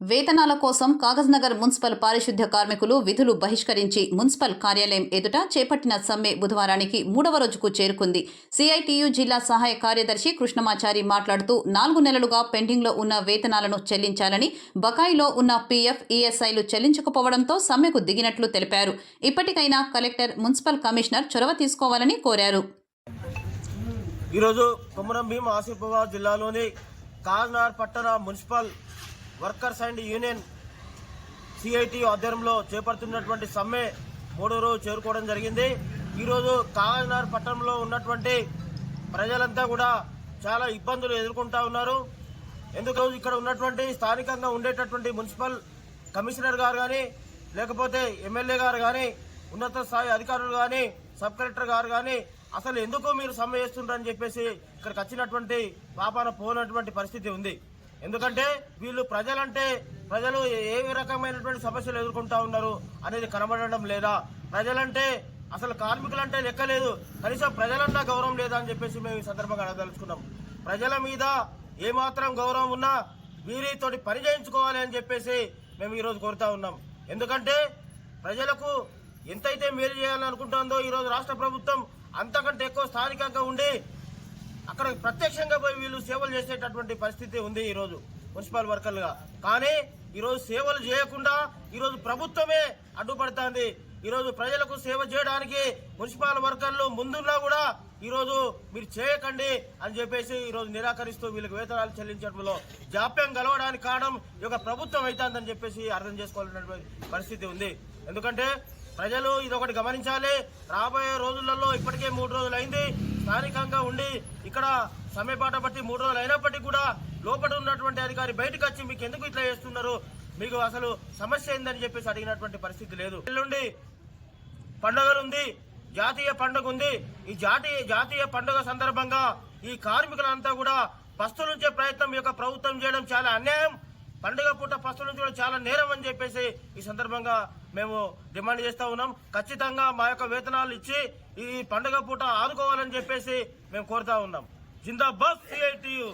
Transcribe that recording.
వేతనాల కోసం కాగజ్నగర్ మున్సిపల్ పారిశుద్ధ్య కార్మికులు విధులు బహిష్కరించి మున్సిపల్ కార్యాలయం ఎదుట చేపట్టిన సమ్మె బుధవారానికి మూడవ రోజుకు చేరుకుంది. సిఐటియు జిల్లా సహాయ కార్యదర్శి కృష్ణమాచారి మాట్లాడుతూ నాలుగు నెలలుగా పెండింగ్లో ఉన్న వేతనాలను చెల్లించాలని బకాయిలో ఉన్న పీఎఫ్ ఈఎస్ఐలు చెల్లించకపోవడంతో సమ్మెకు దిగినట్లు తెలిపారు. ఇప్పటికైనా కలెక్టర్ మున్సిపల్ కమిషనర్ చొరవ తీసుకోవాలని కోరారు. ఈరోజు కొమరం భీం ఆసిఫాబాద్ జిల్లాలోని కాజ్నార్ పట్టణ municipal workers and union CIT ఆధ్వర్యంలో చేపడుతున్నటువంటి సమ్మె మూడో రోజు చేరుకోవడం జరిగింది. ఈరోజు కాగజనగర్ పట్టణంలో ఉన్నటువంటి ప్రజలంతా కూడా చాలా ఇబ్బందులు ఎదుర్కొంటా ఉన్నారు. ఎందుకు ఇక్కడ ఉన్నటువంటి స్థానికంగా ఉండేటటువంటి మున్సిపల్ కమిషనర్ గారు కానీ లేకపోతే ఎమ్మెల్యే గారు కానీ ఉన్నత స్థాయి అధికారులు కానీ సబ్ కలెక్టర్ గారు కానీ అసలు ఎందుకు మీరు సమ్మె చేస్తుంటారని చెప్పేసి ఇక్కడికి వచ్చినటువంటి పాపాన పోనటువంటి పరిస్థితి ఉంది. ఎందుకంటే వీళ్ళు ప్రజలంటే ప్రజలు ఏ రకమైనటువంటి సమస్యలు ఎదుర్కొంటా ఉన్నారు అనేది కనబడడం లేదా? ప్రజలంటే అసలు కార్మికులంటే లెక్కలేదు కనీసం ప్రజలన్నా గౌరవం లేదా అని చెప్పేసి మేము ఈ సందర్భంగా అడగదలుచుకున్నాం. ప్రజల మీద ఏమాత్రం గౌరవం ఉన్నా వీరితోటి పని చేయించుకోవాలి అని చెప్పేసి మేము ఈరోజు కోరుతా ఉన్నాం. ఎందుకంటే ప్రజలకు ఎంతైతే మేలు చేయాలని అనుకుంటుందో ఈరోజు రాష్ట్ర ప్రభుత్వం అంతకంటే ఎక్కువ స్థానికంగా ఉండి అక్కడ ప్రత్యక్షంగా పోయి వీళ్ళు సేవలు చేసేటటువంటి పరిస్థితి ఉంది ఈరోజు మున్సిపల్ వర్కర్లుగా. కానీ ఈరోజు సేవలు చేయకుండా ఈరోజు ప్రభుత్వమే అడ్డుపడుతోంది. ఈరోజు ప్రజలకు సేవ చేయడానికి మున్సిపల్ వర్కర్లు ముందున్నా కూడా ఈరోజు మీరు చేయకండి అని చెప్పేసి ఈరోజు నిరాకరిస్తూ వీళ్ళకి వేతనాలు చెల్లించడంలో జాప్యం గలవడానికి కారణం ఈ యొక్క ప్రభుత్వం అవుతుందని చెప్పేసి అర్థం చేసుకోవాలన్నటువంటి పరిస్థితి ఉంది. ఎందుకంటే ప్రజలు ఇది ఒకటి గమనించాలి. రాబోయే రోజులలో ఇప్పటికే మూడు రోజులు అయింది. స్థానికంగా ఉండి ఇక్కడ సమయపాట బట్టి మూడు రోజులు అయినప్పటికీ కూడా లోపల ఉన్నటువంటి అధికారి బయటకు వచ్చి మీకు ఎందుకు ఇట్లా చేస్తున్నారు? మీకు అసలు సమస్య ఏందని చెప్పేసి అడిగినటువంటి పరిస్థితి లేదు. ఎల్లుండి పండుగలు ఉంది జాతీయ పండుగ ఉంది ఈ జాతీయ జాతీయ పండుగ సందర్భంగా ఈ కార్మికులంతా కూడా పస్తులుంచే ప్రయత్నం ఈ యొక్క ప్రభుత్వం చేయడం చాలా అన్యాయం. పండుగ పూట పస్తులుంచడం చాలా నేరం అని చెప్పేసి ఈ సందర్భంగా మేము డిమాండ్ చేస్తూ ఉన్నాం. ఖచ్చితంగా మా యొక్క వేతనాలు ఇచ్చి ఈ పండుగ పూట ఆదుకోవాలని చెప్పేసి మేము కోరుతా ఉన్నాం. జిందాబాద్ సిఐటియు